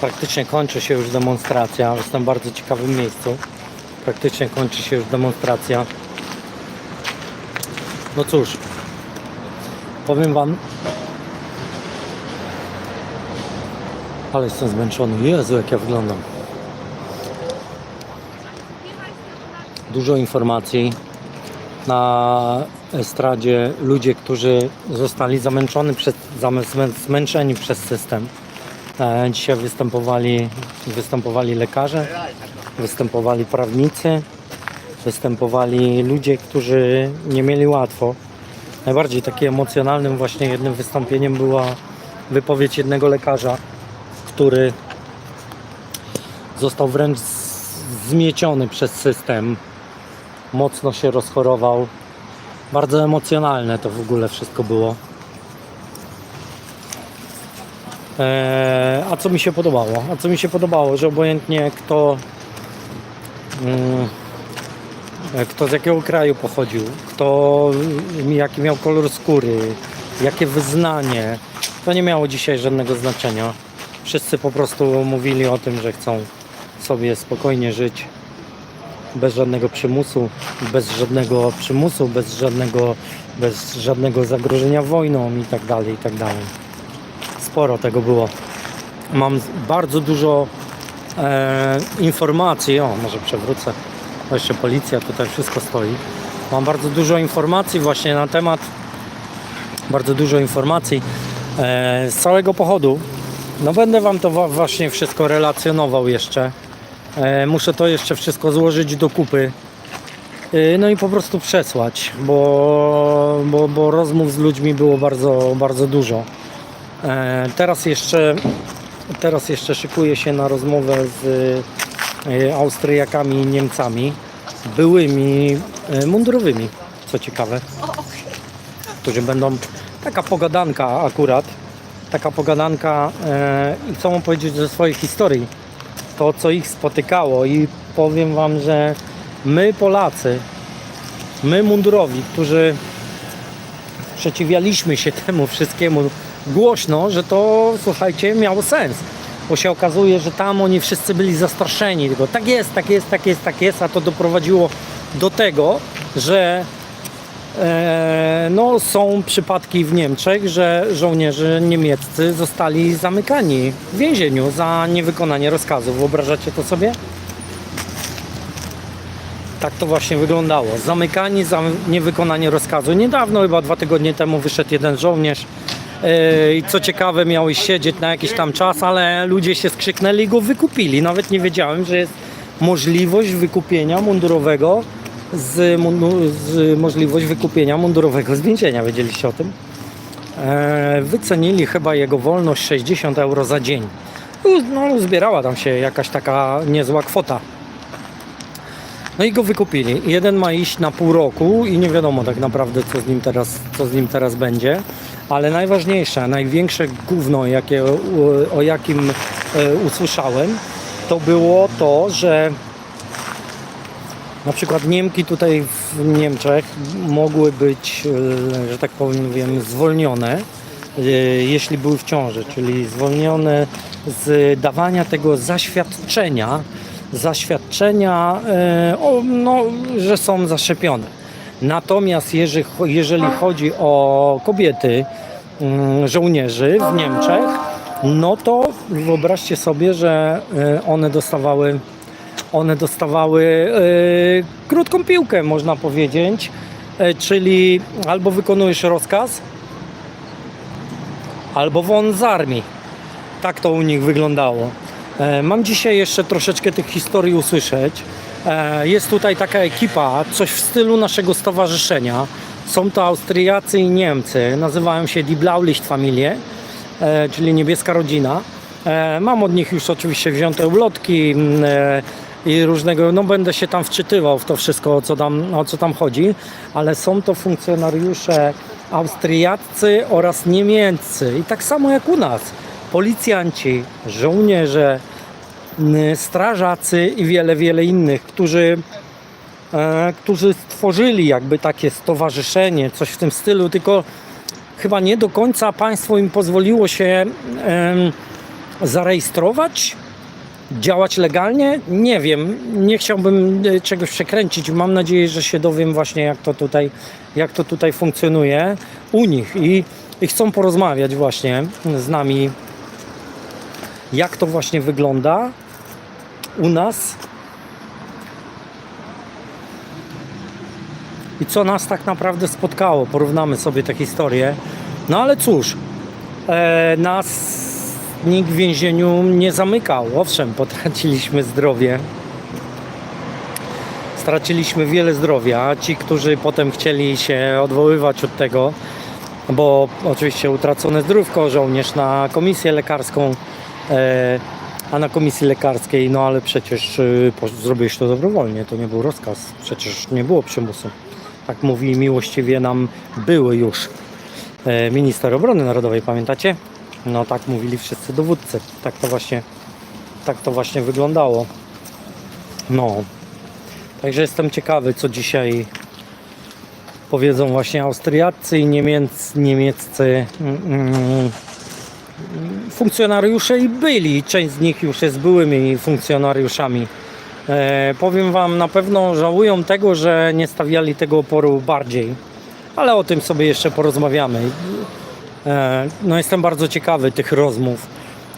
Praktycznie kończy się już demonstracja. Jestem w bardzo ciekawym miejscu. Praktycznie kończy się już demonstracja. No cóż, powiem Wam, ale jestem zmęczony. Jezu, jak ja wyglądam. Dużo informacji na estradzie. Ludzie, którzy zostali zamęczeni przez, zmęczeni przez system. E, Dzisiaj występowali, występowali lekarze, występowali prawnicy, występowali ludzie, którzy nie mieli łatwo. Najbardziej takim emocjonalnym właśnie jednym wystąpieniem była wypowiedź jednego lekarza, który został wręcz zmieciony przez system. Mocno się rozchorował. Bardzo emocjonalne to w ogóle wszystko było. Eee, a co mi się podobało? A co mi się podobało, że obojętnie kto, mm, kto z jakiego kraju pochodził, kto mm, jaki miał kolor skóry, jakie wyznanie, to nie miało dzisiaj żadnego znaczenia. Wszyscy po prostu mówili o tym, że chcą sobie spokojnie żyć, bez żadnego przymusu, bez żadnego przymusu, bez żadnego, bez żadnego zagrożenia wojną i tak dalej, i tak dalej sporo tego było. Mam bardzo dużo e, informacji. O, może przewrócę. O, jeszcze policja, tutaj wszystko stoi. Mam bardzo dużo informacji właśnie na temat, bardzo dużo informacji e, z całego pochodu. No będę Wam to właśnie wszystko relacjonował jeszcze. E, muszę to jeszcze wszystko złożyć do kupy. E, No i po prostu przesłać, bo, bo, bo rozmów z ludźmi było bardzo, bardzo dużo. E, Teraz jeszcze, teraz jeszcze szykuję się na rozmowę z Austriakami i Niemcami, byłymi mundurowymi, co ciekawe, którzy będą, taka pogadanka akurat, taka pogadanka i chcą opowiedzieć ze swojej historii, to co ich spotykało i powiem Wam, że my Polacy, my mundurowi, którzy sprzeciwialiśmy się temu wszystkiemu głośno, że to słuchajcie miało sens. Bo się okazuje, że tam oni wszyscy byli zastraszeni. Tylko tak jest, tak jest, tak jest, tak jest, a to doprowadziło do tego, że no, są przypadki w Niemczech, że żołnierze niemieccy zostali zamykani w więzieniu za niewykonanie rozkazów. Wyobrażacie to sobie? Tak to właśnie wyglądało. Zamykani za niewykonanie rozkazu. Niedawno, chyba dwa tygodnie temu, wyszedł jeden żołnierz. Yy, I co ciekawe, miał siedzieć na jakiś tam czas, ale ludzie się skrzyknęli i go wykupili. Nawet nie wiedziałem, że jest możliwość wykupienia mundurowego z, z możliwość wykupienia mundurowego z więzienia. Wiedzieliście o tym? E, wycenili chyba jego wolność 60 euro za dzień. No, zbierała tam się jakaś taka niezła kwota. No i go wykupili. Jeden ma iść na pół roku i nie wiadomo tak naprawdę co z nim teraz, co z nim teraz będzie. Ale najważniejsze, największe gówno, jakie, o- o jakim e, usłyszałem, to było to, że na przykład Niemki tutaj w Niemczech mogły być, e, że tak powiem, zwolnione, e, jeśli były w ciąży, czyli zwolnione z dawania tego zaświadczenia, zaświadczenia, e, no, że są zaszczepione. Natomiast jeżeli, chodzi o kobiety, mm, żołnierzy w Niemczech, no to wyobraźcie sobie, że one dostawały one dostawały e, krótką piłkę, można powiedzieć, e, czyli albo wykonujesz rozkaz, albo won z armii. Tak to u nich wyglądało. E, mam dzisiaj jeszcze troszeczkę tych historii usłyszeć. Jest tutaj taka ekipa, coś w stylu naszego stowarzyszenia. Są to Austriacy i Niemcy. Nazywają się Die Blaulichtfamilie, czyli niebieska rodzina. Mam od nich już oczywiście wzięte ulotki mm, i różnego, no będę się tam wczytywał w to wszystko, o co tam, o co tam chodzi, ale są to funkcjonariusze austriaccy oraz niemieccy i tak samo jak u nas. Policjanci, żołnierze, strażacy i wiele, wiele innych, którzy, e, którzy stworzyli jakby takie stowarzyszenie, coś w tym stylu, tylko chyba nie do końca państwo im pozwoliło się em, zarejestrować, działać legalnie. Nie wiem, nie chciałbym e, czegoś przekręcić. Mam nadzieję, że się dowiem właśnie jak to tutaj, jak to tutaj funkcjonuje u nich i, i chcą porozmawiać właśnie z nami, jak to właśnie wygląda u nas i co nas tak naprawdę spotkało. Porównamy sobie te historie. No ale cóż, e, nas nikt w więzieniu nie zamykał. Owszem, potraciliśmy zdrowie. Straciliśmy wiele zdrowia. Ci, którzy potem chcieli się odwoływać od tego, bo oczywiście utracone zdrówko, żołnierz na komisję lekarską, e, a na komisji lekarskiej, no ale przecież y, zrobiłeś to dobrowolnie, to nie był rozkaz, przecież nie było przymusu. Tak mówi miłościwie nam były już e, minister obrony narodowej, pamiętacie? No tak mówili wszyscy dowódcy. Tak to właśnie, tak to właśnie wyglądało. No. Także jestem ciekawy, co dzisiaj powiedzą właśnie Austriacy i Niemiec, niemieccy mm, mm, funkcjonariusze i byli. Część z nich już jest byłymi funkcjonariuszami. E, powiem Wam, na pewno żałują tego, że nie stawiali tego oporu bardziej. Ale o tym sobie jeszcze porozmawiamy. E, no jestem bardzo ciekawy tych rozmów.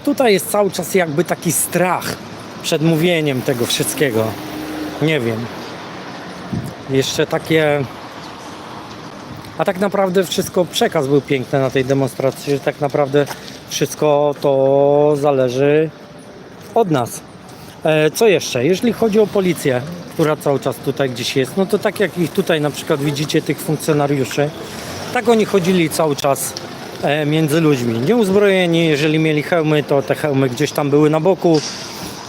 Tutaj jest cały czas jakby taki strach przed mówieniem tego wszystkiego. Nie wiem. Jeszcze takie. A tak naprawdę wszystko, przekaz był piękny na tej demonstracji, że tak naprawdę wszystko to zależy od nas. E, Co jeszcze? Jeżeli chodzi o policję, która cały czas tutaj gdzieś jest, no to tak jak ich tutaj na przykład widzicie, tych funkcjonariuszy, tak oni chodzili cały czas między ludźmi. Nieuzbrojeni, jeżeli mieli hełmy, to te hełmy gdzieś tam były na boku.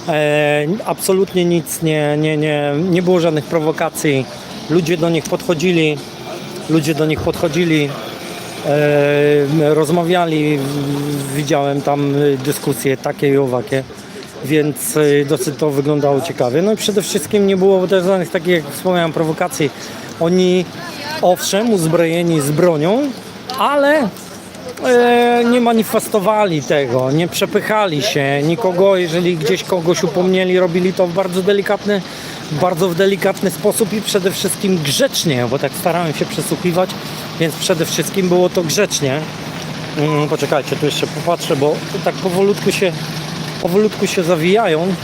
E, absolutnie nic, nie, nie, nie, nie było żadnych prowokacji. Ludzie do nich podchodzili, ludzie do nich podchodzili, e, rozmawiali, widziałem tam dyskusje takie i owakie, więc dosyć to wyglądało ciekawie. No i przede wszystkim nie było też żadnych takich, jak wspomniałem, prowokacji. Oni, owszem, uzbrojeni z bronią, ale e, nie manifestowali tego, nie przepychali się, nikogo, jeżeli gdzieś kogoś upomnieli, robili to w bardzo delikatny, bardzo w delikatny sposób i przede wszystkim grzecznie, bo tak starałem się przesłuchiwać, więc przede wszystkim było to grzecznie. Mm, poczekajcie, tu jeszcze popatrzę, bo tak powolutku się, powolutku się zawijają,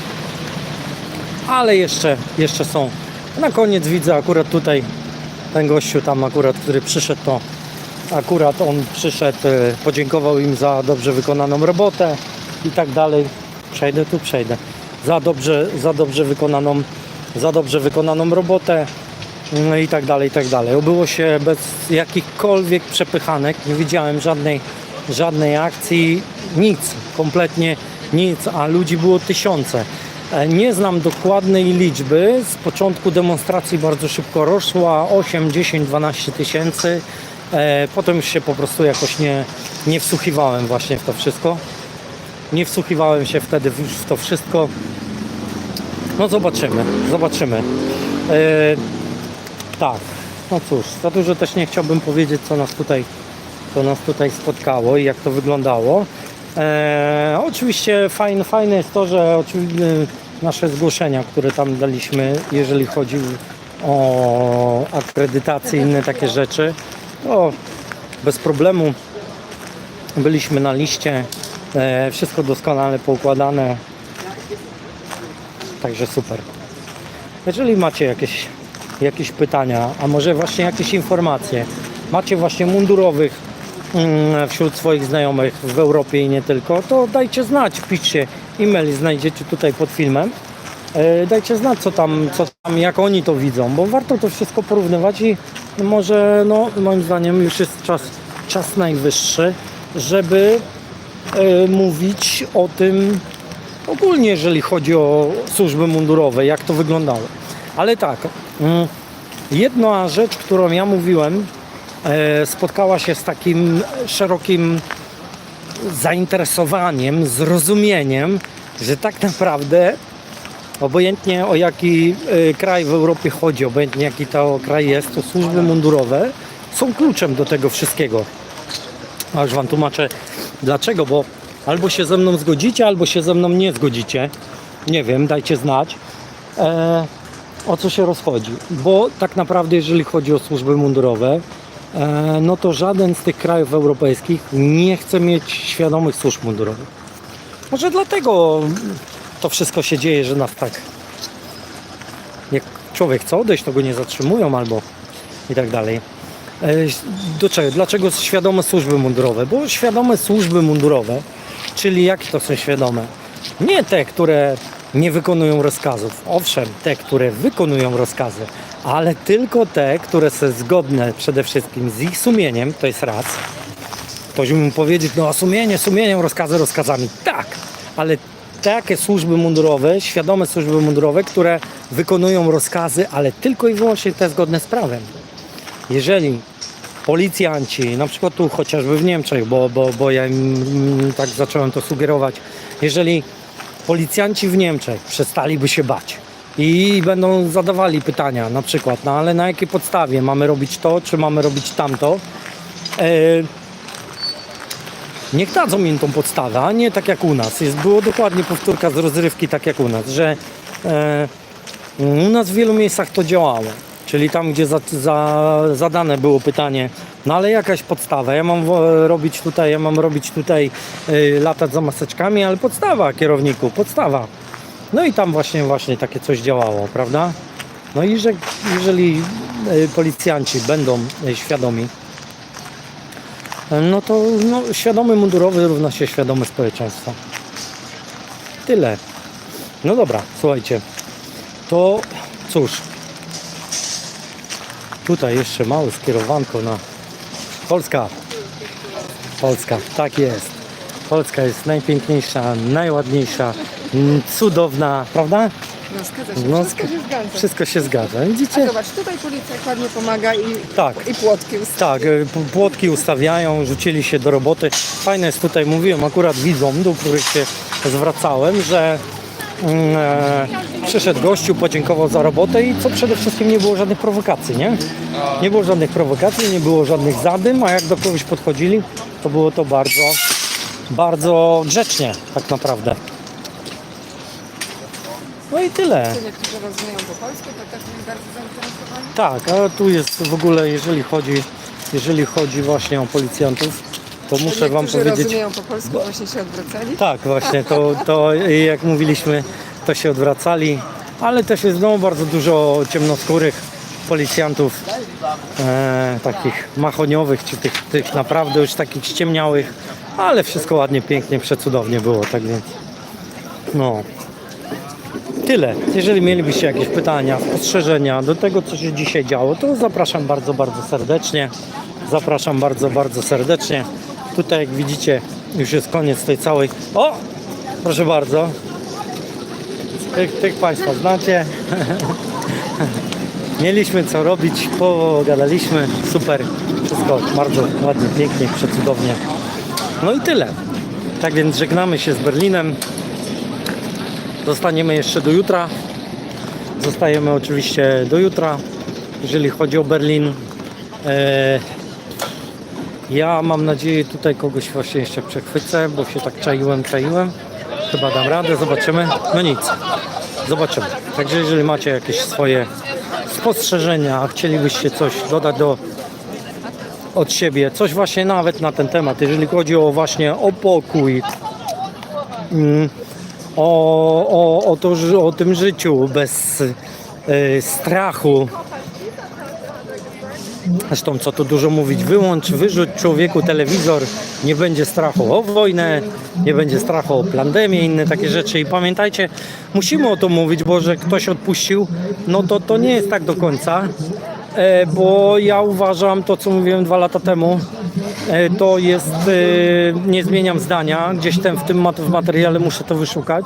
ale jeszcze, jeszcze są. Na koniec widzę akurat tutaj ten gościu tam akurat, który przyszedł, to akurat on przyszedł, e, podziękował im za dobrze wykonaną robotę i tak dalej. Przejdę tu, przejdę. Za dobrze, za dobrze wykonaną, za dobrze wykonaną robotę no i tak dalej, i tak dalej. Obyło się bez jakichkolwiek przepychanek. Nie widziałem żadnej, żadnej akcji, nic, kompletnie nic, a ludzi było tysiące. E, Nie znam dokładnej liczby. Z początku demonstracji bardzo szybko rosła 8, 10, 12 tysięcy. E, Potem już się po prostu jakoś nie, nie wsłuchiwałem właśnie w to wszystko. Nie wsłuchiwałem się wtedy w to wszystko. No zobaczymy, zobaczymy. E, tak, no cóż, za dużo też nie chciałbym powiedzieć, co nas tutaj, co nas tutaj spotkało i jak to wyglądało. E, oczywiście fajne, fajne jest to, że oczywiście nasze zgłoszenia, które tam daliśmy, jeżeli chodzi o akredytację i inne takie rzeczy, to bez problemu byliśmy na liście. E, wszystko doskonale poukładane. Także super. Jeżeli macie jakieś, jakieś pytania, a może właśnie jakieś informacje, macie właśnie mundurowych mm, wśród swoich znajomych w Europie i nie tylko, to dajcie znać, piszcie e-mail znajdziecie tutaj pod filmem. E, Dajcie znać, co tam, co tam, jak oni to widzą, bo warto to wszystko porównywać i może, no, moim zdaniem już jest czas, czas najwyższy, żeby e, mówić o tym ogólnie, jeżeli chodzi o służby mundurowe, jak to wyglądało. Ale tak, mm, jedna rzecz, którą ja mówiłem, e, spotkała się z takim szerokim zainteresowaniem, zrozumieniem, że tak naprawdę obojętnie o jaki y, kraj w Europie chodzi, obojętnie jaki to kraj jest, to służby mundurowe są kluczem do tego wszystkiego. A już wam tłumaczę dlaczego, bo albo się ze mną zgodzicie, albo się ze mną nie zgodzicie. Nie wiem, dajcie znać. E, o co się rozchodzi? Bo tak naprawdę, jeżeli chodzi o służby mundurowe, e, no to żaden z tych krajów europejskich nie chce mieć świadomych służb mundurowych. Może dlatego to wszystko się dzieje, że nas tak. Jak człowiek chce odejść, to go nie zatrzymują albo i tak dalej. E, Do czego? Dlaczego świadome służby mundurowe? Bo świadome służby mundurowe, czyli jakie to są świadome? Nie te, które nie wykonują rozkazów. Owszem, te, które wykonują rozkazy, ale tylko te, które są zgodne przede wszystkim z ich sumieniem, to jest raz. Ktoś mi powiedzieć, no sumienie, sumieniem, rozkazy rozkazami. Tak, ale takie służby mundurowe, świadome służby mundurowe, które wykonują rozkazy, ale tylko i wyłącznie te zgodne z prawem. Jeżeli policjanci, na przykład tu chociażby w Niemczech, bo, bo, bo ja im tak zacząłem to sugerować, jeżeli policjanci w Niemczech przestaliby się bać i będą zadawali pytania na przykład, no ale na jakiej podstawie mamy robić to, czy mamy robić tamto, e, Niech dadzą im tą podstawę, a nie tak jak u nas. Jest, było dokładnie powtórka z rozrywki tak jak u nas, że e, u nas w wielu miejscach to działało. Czyli tam, gdzie za, za, zadane było pytanie, no ale jakaś podstawa, ja mam robić tutaj, ja mam robić tutaj, y, latać za maseczkami, ale podstawa kierowniku, podstawa. No i tam właśnie, właśnie takie coś działało, prawda? No i że jeżeli y, policjanci będą y, świadomi, no to no, świadomy mundurowy równa się świadomy społeczeństwa. Tyle. No dobra, słuchajcie. To cóż. Tutaj jeszcze małe skierowanko na Polska. Polska, tak jest. Polska jest najpiękniejsza, najładniejsza, cudowna, prawda? No zgadza się, No, wszystko się zgadza. Wszystko się zgadza. A Widzicie? zobacz, tutaj policja ładnie pomaga i, Tak. i płotki ustawia. Tak, e, p- płotki ustawiają, rzucili się do roboty. Fajne jest tutaj, mówiłem akurat widzom, do których się zwracałem, że mm, e, przyszedł gościu, podziękował za robotę i co przede wszystkim nie było żadnych prowokacji, nie? Nie było żadnych prowokacji, nie było żadnych zadym, a jak do kogoś podchodzili, to było to bardzo, bardzo grzecznie tak naprawdę. No i tyle. Ci, Niektórzy rozumieją po polsku, to też byli bardzo zainteresowani. Tak, a tu jest w ogóle, jeżeli chodzi, jeżeli chodzi właśnie o policjantów, to muszę Wam Niektórzy powiedzieć... rozumieją po polsku, właśnie się odwracali. Tak, właśnie, to, to jak mówiliśmy, to się odwracali, ale też jest no, bardzo dużo ciemnoskórych policjantów, e, takich machoniowych, czy tych, tych naprawdę już takich ściemniałych, ale wszystko ładnie, pięknie, przecudownie było, tak więc no. Tyle. Jeżeli mielibyście jakieś pytania, spostrzeżenia do tego, co się dzisiaj działo, to zapraszam bardzo, bardzo serdecznie. Zapraszam bardzo, bardzo serdecznie. Tutaj, jak widzicie, już jest koniec tej całej. O! Proszę bardzo. Tych, tych Państwa znacie. Mieliśmy co robić, pogadaliśmy. Super. Wszystko bardzo ładnie, pięknie, przecudownie. No i tyle. Tak więc żegnamy się z Berlinem. Zostaniemy jeszcze do jutra. Zostajemy oczywiście do jutra, jeżeli chodzi o Berlin. E, ja mam nadzieję tutaj kogoś właśnie jeszcze przechwycę, bo się tak czaiłem, czaiłem. Chyba dam radę, zobaczymy. No nic, zobaczymy. Także jeżeli macie jakieś swoje spostrzeżenia, chcielibyście coś dodać do od siebie, coś właśnie nawet na ten temat, jeżeli chodzi o właśnie o pokój, mm, o, o, o, to, o tym życiu bez e, strachu. Zresztą co tu dużo mówić, wyłącz, wyrzuć człowieku telewizor, nie będzie strachu o wojnę, nie będzie strachu o pandemię, inne takie rzeczy. I pamiętajcie, musimy o tym mówić, bo że ktoś odpuścił, no to to nie jest tak do końca. E, bo ja uważam to, co mówiłem dwa lata temu, to jest, e, nie zmieniam zdania, gdzieś tam w tym materiale muszę to wyszukać,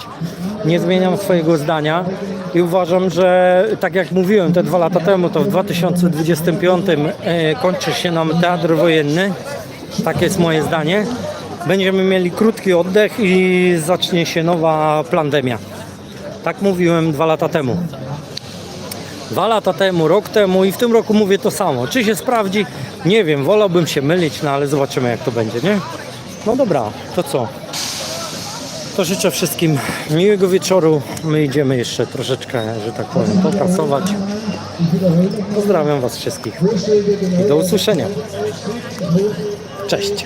nie zmieniam swojego zdania i uważam, że tak jak mówiłem te dwa lata temu, to w 2025 e, kończy się nam teatr wojenny, takie jest moje zdanie. Będziemy mieli krótki oddech i zacznie się nowa pandemia. Tak mówiłem dwa lata temu dwa lata temu, rok temu i w tym roku mówię to samo. Czy się sprawdzi? Nie wiem, wolałbym się mylić, no ale zobaczymy jak to będzie, nie? No dobra, to co? To życzę wszystkim miłego wieczoru. My idziemy jeszcze troszeczkę, że tak powiem, popracować. Pozdrawiam Was wszystkich i do usłyszenia. Cześć.